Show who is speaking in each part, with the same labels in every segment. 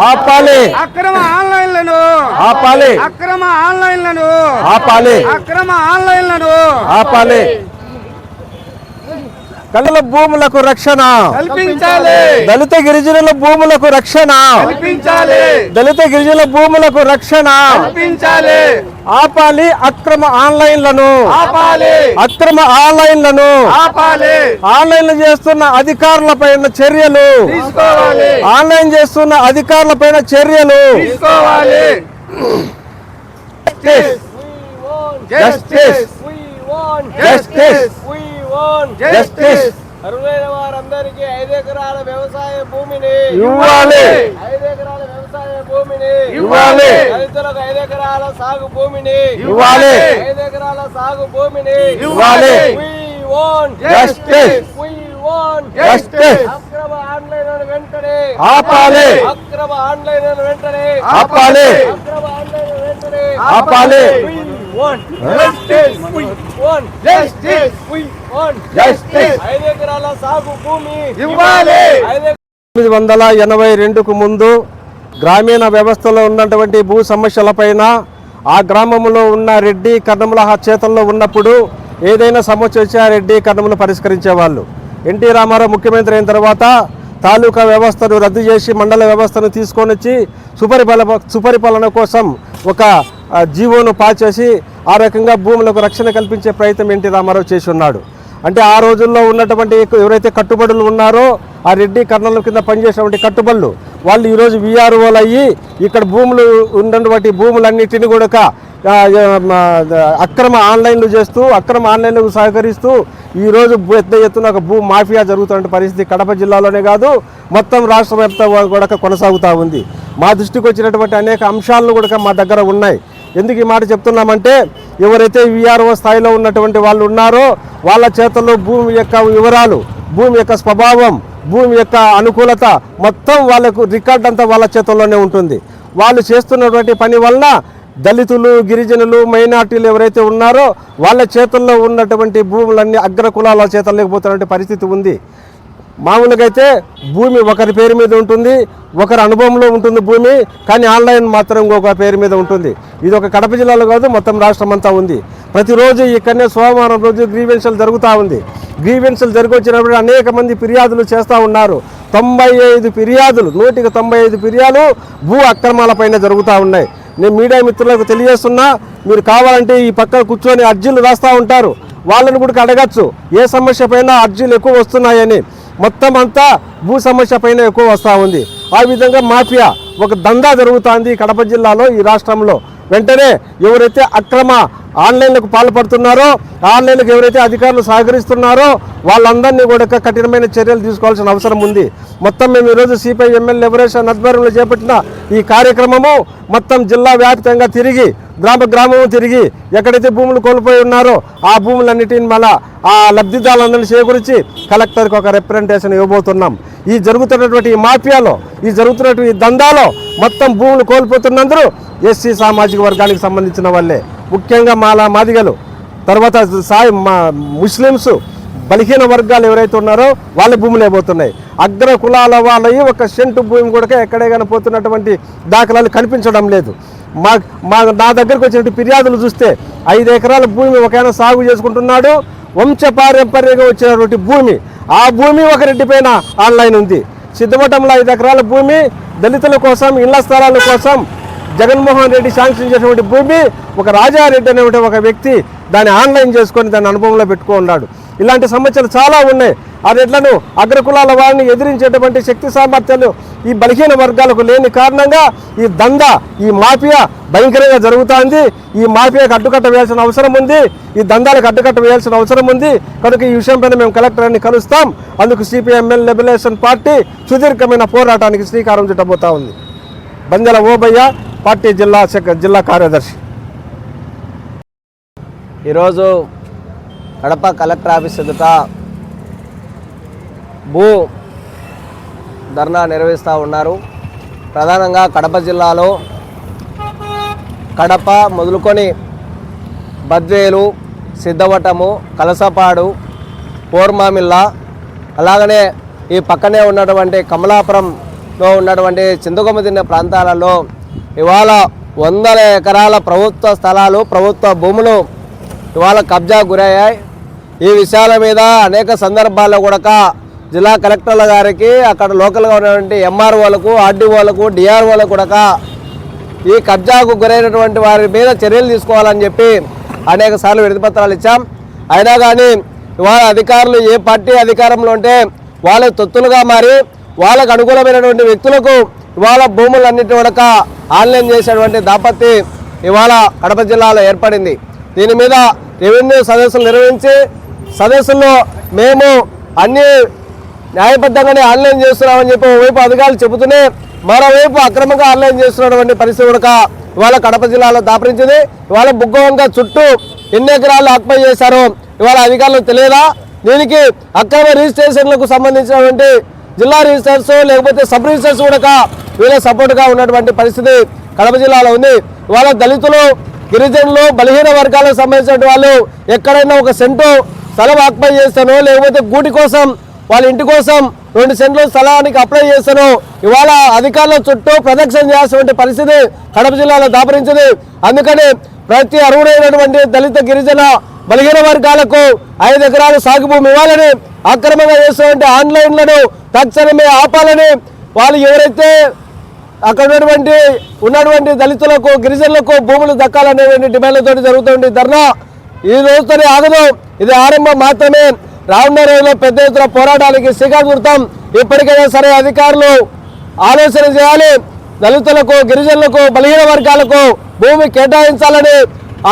Speaker 1: ఆపాలి.
Speaker 2: అక్రమ ఆన్లైన్లను.
Speaker 1: ఆపాలి.
Speaker 2: అక్రమ ఆన్లైన్లను.
Speaker 1: ఆపాలి.
Speaker 2: అక్రమ ఆన్లైన్లను.
Speaker 1: ఆపాలి. కళ్ళ భూములకు రక్షణ.
Speaker 2: కల్పించాలి.
Speaker 1: దళిత గిరిజనుల భూములకు రక్షణ.
Speaker 2: కల్పించాలి.
Speaker 1: దళిత గిరిజనుల భూములకు రక్షణ.
Speaker 2: కల్పించాలి.
Speaker 1: ఆపాలి అక్రమ ఆన్లైన్లను.
Speaker 2: ఆపాలి.
Speaker 1: అక్రమ ఆన్లైన్లను.
Speaker 2: ఆపాలి.
Speaker 1: ఆన్లైన్ చేస్తున్న అధికారుల పైన చర్యలు.
Speaker 2: తీసుకోవాలి.
Speaker 1: ఆన్లైన్ చేస్తున్న అధికారుల పైన చర్యలు.
Speaker 2: తీసుకోవాలి.
Speaker 1: జస్టిస్ జస్టిస్ జస్టిస్
Speaker 3: అరువైన వారందరికీ ఐదు ఎకరాల వ్యవసాయ భూమిని.
Speaker 1: ఇవ్వాలి
Speaker 3: ఐదు ఎకరాల వ్యవసాయ భూమిని.
Speaker 1: ఇవ్వాలి
Speaker 3: దళితులకు ఐదు ఎకరాల సాగు భూమిని.
Speaker 1: ఇవ్వాలి
Speaker 3: ఐదు ఎకరాల సాగు భూమిని.
Speaker 1: ఇవ్వాలి
Speaker 3: want.
Speaker 1: Justice.
Speaker 3: అక్రమ ఆన్లైన్ వెంటనే.
Speaker 1: ఆపాలి.
Speaker 3: అక్రమ ఆన్లైన్ వెంటనే.
Speaker 1: ఆపాలి.
Speaker 3: అక్రమ ఆన్లైన్ వెంటనే.
Speaker 1: ఆపాలి.
Speaker 3: ఐదు ఎకరాల సాగు భూమి
Speaker 2: ఇవ్వాలి.
Speaker 1: తొమ్మిది వందల ఎనభై రెండుకు ముందు గ్రామీణ వ్యవస్థలో ఉన్నటువంటి భూ సమస్యలపైన ఆ గ్రామంలో ఉన్న రెడ్డి కర్ణముల చేతల్లో ఉన్నప్పుడు ఏదైనా సమస్య వచ్చి ఆ రెడ్డి కర్ణములు పరిష్కరించేవాళ్ళు. ఎన్టీ రామారావు ముఖ్యమంత్రి అయిన తర్వాత తాలూకా వ్యవస్థను రద్దు చేసి మండల వ్యవస్థను తీసుకొని వచ్చి సుపరిపాల సుపరిపాలన కోసం ఒక జీవోను పాస్ చేసి ఆ రకంగా భూములకు రక్షణ కల్పించే ప్రయత్నం ఎన్టీ రామారావు చేసి ఉన్నాడు అంటే ఆ రోజుల్లో ఉన్నటువంటి ఎవరైతే కట్టుబడులు ఉన్నారో ఆ రెడ్డి కర్నల కింద పనిచేసినటువంటి కట్టుబడులు వాళ్ళు ఈరోజు విఆర్ఓలు అయ్యి ఇక్కడ భూములు ఉన్నటువంటి భూములన్నిటిని కూడా అక్రమ ఆన్లైన్లు చేస్తూ అక్రమ ఆన్లైన్లకు సహకరిస్తూ ఈరోజు పెద్ద ఎత్తున ఒక భూ మాఫియా జరుగుతున్న పరిస్థితి కడప జిల్లాలోనే కాదు మొత్తం రాష్ట్ర వ్యాప్తంగా కూడా కొనసాగుతూ ఉంది. మా దృష్టికి వచ్చినటువంటి అనేక అంశాలను కూడా మా దగ్గర ఉన్నాయి. ఎందుకు ఈ మాట చెప్తున్నామంటే ఎవరైతే విఆర్ఓ స్థాయిలో ఉన్నటువంటి వాళ్ళు ఉన్నారో వాళ్ళ చేతల్లో భూమి యొక్క వివరాలు భూమి యొక్క స్వభావం భూమి యొక్క అనుకూలత మొత్తం వాళ్ళకు రికార్డ్ అంతా వాళ్ళ చేతుల్లోనే ఉంటుంది. వాళ్ళు చేస్తున్నటువంటి పని వలన దళితులు గిరిజనులు మైనార్టీలు ఎవరైతే ఉన్నారో వాళ్ళ చేతుల్లో ఉన్నటువంటి భూములన్నీ అగ్ర కులాల చేతల్లోకి పోతున్నటువంటి పరిస్థితి ఉంది. మామూలుగా అయితే భూమి ఒకరి పేరు మీద ఉంటుంది ఒకరి అనుభవంలో ఉంటుంది భూమి కానీ ఆన్లైన్ మాత్రం ఒక పేరు మీద ఉంటుంది. ఇది ఒక కడప జిల్లాలో కాదు మొత్తం రాష్ట్రం అంతా ఉంది. ప్రతిరోజు ఇక్కడనే సోమవారం రోజు గ్రీవెన్సులు జరుగుతూ ఉంది. గ్రీవెన్సులు జరిగొచ్చినప్పుడు అనేక మంది ఫిర్యాదులు చేస్తూ ఉన్నారు. తొంభై ఐదు ఫిర్యాదులు నూటికి తొంభై ఐదు ఫిర్యాదులు భూ అక్రమాలపైన జరుగుతూ ఉన్నాయి. నేను మీడియా మిత్రులకు తెలియజేస్తున్నా మీరు కావాలంటే ఈ పక్కన కూర్చొని అర్జీలు రాస్తూ ఉంటారు. వాళ్ళని కూడా అడగచ్చు ఏ సమస్య పైన అర్జీలు ఎక్కువ వస్తున్నాయని. మొత్తం అంతా భూ సమస్య పైన ఎక్కువ వస్తూ ఉంది. ఆ విధంగా మాఫియా ఒక దందా జరుగుతోంది కడప జిల్లాలో ఈ రాష్ట్రంలో. వెంటనే ఎవరైతే అక్రమ ఆన్లైన్లకు పాల్పడుతున్నారో ఆన్లైన్లకు ఎవరైతే అధికారులు సహకరిస్తున్నారో వాళ్ళందరినీ కూడా కఠినమైన చర్యలు తీసుకోవాల్సిన అవసరం ఉంది. మొత్తం మేము ఈరోజు సిపిఐ ఎమ్మెల్యే లిబరేషన్ ఆధ్వర్యంలో చేపట్టిన ఈ కార్యక్రమము మొత్తం జిల్లా వ్యాప్తంగా తిరిగి గ్రామ గ్రామము తిరిగి ఎక్కడైతే భూములు కోల్పోయి ఉన్నారో ఆ భూములన్నిటిని మళ్ళా ఆ లబ్ధిదారులందరినీ చేకూర్చి కలెక్టర్కి ఒక రిప్రజెంటేషన్ ఇవ్వబోతున్నాం. ఈ జరుగుతున్నటువంటి ఈ మాఫియాలో ఈ జరుగుతున్నటువంటి ఈ దందాలో మొత్తం భూములు కోల్పోతున్నందరూ ఎస్సీ సామాజిక వర్గానికి సంబంధించిన వాళ్ళే ముఖ్యంగా మాలా మాదిగలు. తర్వాత సాయి మా ముస్లిమ్స్ బలహీన వర్గాలు ఎవరైతే ఉన్నారో వాళ్ళ భూములు అయిపోతున్నాయి అగ్ర కులాల వాళ్ళవి ఒక సెంటు భూమి కూడా ఎక్కడే కానీ పోతున్నటువంటి దాఖలాలు కనిపించడం లేదు. మా మా నా దగ్గరకు వచ్చినటువంటి ఫిర్యాదులు చూస్తే ఐదు ఎకరాల భూమి ఒకైనా సాగు చేసుకుంటున్నాడు. వంశపారంపర్యంగా వచ్చినటువంటి భూమి. ఆ భూమి ఒక రెడ్డి పైన ఆన్లైన్ ఉంది. సిద్ధవటంలో ఐదు ఎకరాల భూమి దళితుల కోసం ఇళ్ళ స్థలాల కోసం జగన్మోహన్ రెడ్డి శాంక్షన్ చేసినటువంటి భూమి ఒక రాజారెడ్డి అనేటువంటి ఒక వ్యక్తి దాన్ని ఆన్లైన్ చేసుకొని దాన్ని అనుభవంలో పెట్టుకో ఉన్నాడు. ఇలాంటి సమస్యలు చాలా ఉన్నాయి. ఆ రెడ్లను అగ్రకులాల వారిని ఎదిరించేటువంటి శక్తి సామర్థ్యాలు ఈ బలహీన వర్గాలకు లేని కారణంగా ఈ దంద ఈ మాఫియా భయంకరంగా జరుగుతోంది. ఈ మాఫియాకు అడ్డుకట్ట వేయాల్సిన అవసరం ఉంది. ఈ దందాలకు అడ్డుకట్ట వేయాల్సిన అవసరం ఉంది. కనుక ఈ విషయం పైన మేము కలెక్టర్ని కలుస్తాం. అందుకు సిపిఎంఎల్ లిబరేషన్ పార్టీ సుదీర్ఘమైన పోరాటానికి శ్రీకారం చుట్టబోతా ఉంది. బందెల ఓబయ్య పార్టీ జిల్లా జిల్లా కార్యదర్శి.
Speaker 3: ఈరోజు కడప కలెక్టర్ ఆఫీస్ ఎదుట భూ ధర్నా నిర్వహిస్తూ ఉన్నారు. ప్రధానంగా కడప జిల్లాలో కడప మొదలుకొని బద్వేలు సిద్ధవటము కలసపాడు పోర్మామిల్ల అలాగనే ఈ పక్కనే ఉన్నటువంటి
Speaker 4: కమలాపురంలో ఉన్నటువంటి చింతకొమ్మ తిన్న ప్రాంతాలలో ఇవాళ వందల ఎకరాల ప్రభుత్వ స్థలాలు ప్రభుత్వ భూములు ఇవాళ కబ్జా గురయ్యాయి. ఈ విషయాల మీద అనేక సందర్భాల్లో కూడా జిల్లా కలెక్టర్ల గారికి అక్కడ లోకల్గా ఉన్నటువంటి ఎంఆర్ఓలకు ఆర్డీఓలకు డిఆర్ఓలకు కూడా ఈ కబ్జాకు గురైనటువంటి వారి మీద చర్యలు తీసుకోవాలని చెప్పి అనేక సార్లు విడతిపత్రాలు ఇచ్చాం. అయినా కానీ ఇవాళ అధికారులు ఏ పార్టీ అధికారంలో ఉంటే వాళ్ళ తొత్తులుగా మారి వాళ్ళకు అనుకూలమైనటువంటి వ్యక్తులకు ఇవాళ భూములన్నిటి కూడా ఆన్లైన్ చేసేటువంటి దాపత్తి ఇవాళ కడప జిల్లాలో ఏర్పడింది. దీని మీద రెవెన్యూ సదస్సులు నిర్వహించి సదస్సుల్లో మేము అన్ని న్యాయబద్ధంగానే ఆన్లైన్ చేస్తున్నామని చెప్పి ఓవైపు అధికారులు చెబుతూనే మరోవైపు అక్రమంగా ఆన్లైన్ చేస్తున్నటువంటి పరిస్థితి కూడా ఇవాళ కడప జిల్లాలో దాపరించింది. ఇవాళ బుగ్గవంక చుట్టూ ఎన్ని ఎకరాలు ఆక్పై చేశారో ఇవాళ అధికారులకు తెలియదా? దీనికి అక్రమ రిజిస్ట్రేషన్లకు సంబంధించినటువంటి జిల్లా రిజిస్టర్స్ లేకపోతే సబ్ రిజిస్టర్స్ కూడా వీళ్ళ సపోర్ట్గా ఉన్నటువంటి పరిస్థితి కడప జిల్లాలో ఉంది. ఇవాళ దళితులు గిరిజనులు బలహీన వర్గాలకు సంబంధించిన వాళ్ళు ఎక్కడైనా ఒక సెంటు స్థలం ఆక్పై చేస్తానో లేకపోతే గూటి కోసం వాళ్ళ ఇంటి కోసం రెండు సెంట్లు స్థలానికి అప్లై చేస్తాను ఇవాళ అధికారుల చుట్టూ ప్రదక్షిణ చేయాల్సినటువంటి పరిస్థితి కడప జిల్లాలో దాపరించింది. అందుకని ప్రతి అర్హుడైనటువంటి దళిత గిరిజన బలహీన వర్గాలకు ఐదు ఎకరాల సాగు భూమి ఇవ్వాలని అక్రమంగా చేస్తున్నటువంటి ఆన్లైన్లను తక్షణమే ఆపాలని వాళ్ళు ఎవరైతే అక్కడ ఉన్నటువంటి ఉన్నటువంటి దళితులకు గిరిజనులకు భూములు దక్కాలనేటువంటి డిమాండ్లతో జరుగుతుంది ధర్నా. ఈ రోజుతోనే ఆగదు. ఇది ఆరంభం మాత్రమే. రానున్న రోజుల్లో పెద్ద ఎత్తున పోరాటానికి శ్రీకారం ఇప్పటికైనా సరే అధికారులు ఆలోచన చేయాలి. దళితులకు గిరిజనులకు బలహీన వర్గాలకు భూమి కేటాయించాలని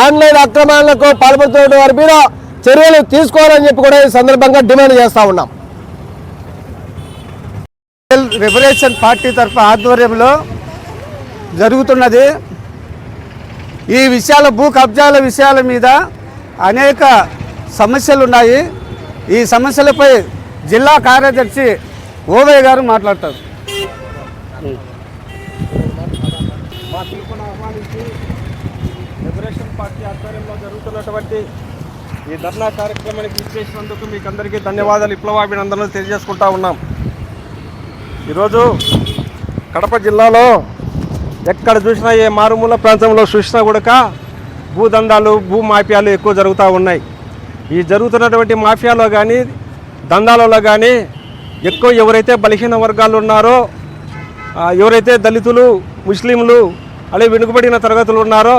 Speaker 4: ఆన్లైన్ అక్రమాలకు పాల్పడుతున్న వారి మీద చర్యలు తీసుకోవాలని చెప్పి కూడా ఈ సందర్భంగా డిమాండ్ చేస్తా ఉన్నాం.
Speaker 2: లిబరేషన్ పార్టీ తరఫు ఆధ్వర్యంలో జరుగుతున్నది. ఈ విషయాల భూ కబ్జాల విషయాల మీద అనేక సమస్యలు ఉన్నాయి ఈ సమస్యలపై జిల్లా కార్యదర్శి ఓవే గారు మాట్లాడతారు.
Speaker 1: మా పిలుపును ఆహ్వానించి లిబరేషన్ పార్టీ ఆధ్వర్యంలో జరుగుతున్నటువంటి ఈ ధర్నా కార్యక్రమానికి ఇచ్చేసినందుకు మీకు అందరికీ ధన్యవాదాలు విప్లవాభినందనలు తెలియజేసుకుంటా ఉన్నాం. ఈరోజు కడప జిల్లాలో ఎక్కడ చూసినా ఏ మారుమూల ప్రాంతంలో చూసినా కూడా భూదందాలు భూ మాఫియాలు ఎక్కువ జరుగుతూ ఉన్నాయి. ఈ జరుగుతున్నటువంటి మాఫియాలో కానీ దందాలలో కానీ ఎక్కువ ఎవరైతే బలహీన వర్గాలు ఉన్నారో ఎవరైతే దళితులు ముస్లింలు అలాగే వెనుకబడిన తరగతులు ఉన్నారో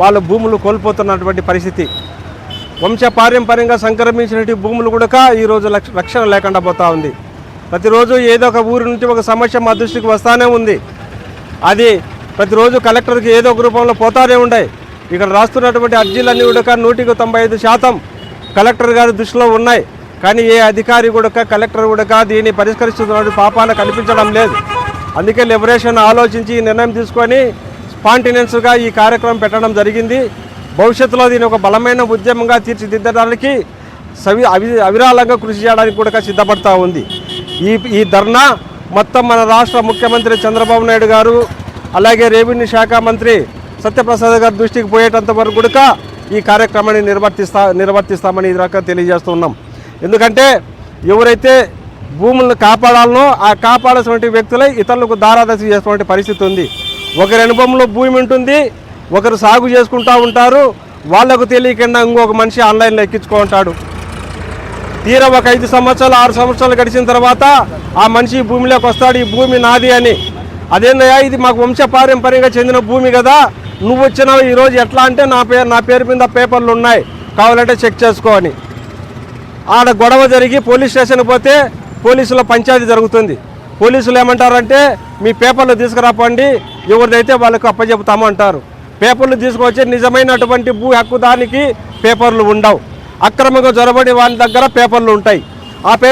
Speaker 1: వాళ్ళ భూములు కోల్పోతున్నటువంటి పరిస్థితి. వంశ పారంపర్యంగా సంక్రమించినటువంటి భూములు కూడా ఈరోజు లక్ష రక్షణ లేకుండా పోతా ఉంది. ప్రతిరోజు ఏదో ఒక ఊరి నుంచి ఒక సమస్య మా దృష్టికి వస్తానే ఉంది. అది ప్రతిరోజు కలెక్టర్కి ఏదో ఒక రూపంలో పోతానే ఉన్నాయి ఇక్కడ రాస్తున్నటువంటి అర్జీలన్నీ కూడా నూటికి తొంభై ఐదు శాతం కలెక్టర్ గారి దృష్టిలో ఉన్నాయి. కానీ ఏ అధికారి కూడా కలెక్టర్ కూడా దీన్ని పరిష్కరిస్తున్నటువంటి పాపాన కనిపించడం లేదు. అందుకే లిబరేషన్ ఆలోచించి ఈ నిర్ణయం తీసుకొని స్పాంటినెన్స్గా ఈ కార్యక్రమం పెట్టడం జరిగింది. భవిష్యత్తులో దీని ఒక బలమైన ఉద్యమంగా తీర్చిదిద్దడానికి సవి అవి అవిరాళంగా కృషి చేయడానికి కూడా సిద్ధపడతా ఉంది. ఈ ఈ ధర్నా మొత్తం మన రాష్ట్ర ముఖ్యమంత్రి చంద్రబాబు నాయుడు గారు అలాగే రెవెన్యూ శాఖ మంత్రి సత్యప్రసాద్ గారి దృష్టికి పోయేటంత వరకు కూడా ఈ కార్యక్రమాన్ని నిర్వర్తిస్తా నిర్వర్తిస్తామని ఈ రకంగా తెలియజేస్తున్నాం ఎందుకంటే ఎవరైతే భూములను కాపాడాలనో ఆ కాపాడాల్సినటువంటి వ్యక్తులే ఇతరులకు దారాదశ చేసినటువంటి పరిస్థితి ఉంది. ఒకరి అనుభవంలో భూమి ఉంటుంది ఒకరు సాగు చేసుకుంటూ ఉంటారు వాళ్ళకు తెలియకుండా ఇంకొక మనిషి ఆన్లైన్లో ఎక్కించుకుంటాడు తీరా ఒక ఐదు సంవత్సరాలు ఆరు సంవత్సరాలు గడిచిన తర్వాత ఆ మనిషి ఈ భూమిలోకి వస్తాడు ఈ భూమి నాది అని. అదేందయ్యా ఇది మాకు వంశపారంపర్యంగా చెందిన భూమి కదా. నువ్వు వచ్చినావు ఈరోజు ఎట్లా అంటే నా పేరు నా పేరు మీద పేపర్లు ఉన్నాయి. కావాలంటే చెక్ చేసుకో అని. ఆడ గొడవ జరిగి పోలీస్ స్టేషన్ పోతే పోలీసుల పంచాయతీ జరుగుతుంది. పోలీసులు ఏమంటారంటే మీ పేపర్లు తీసుకురాపండి ఎవరిదైతే వాళ్ళకు అప్పచెపుతాము అంటారు. పేపర్లు తీసుకొచ్చి నిజమైనటువంటి భూ హక్కుదానికి పేపర్లు ఉండవు. అక్రమంగా జొరబడి వాళ్ళ దగ్గర పేపర్లు ఉంటాయి. ఆ పేపర్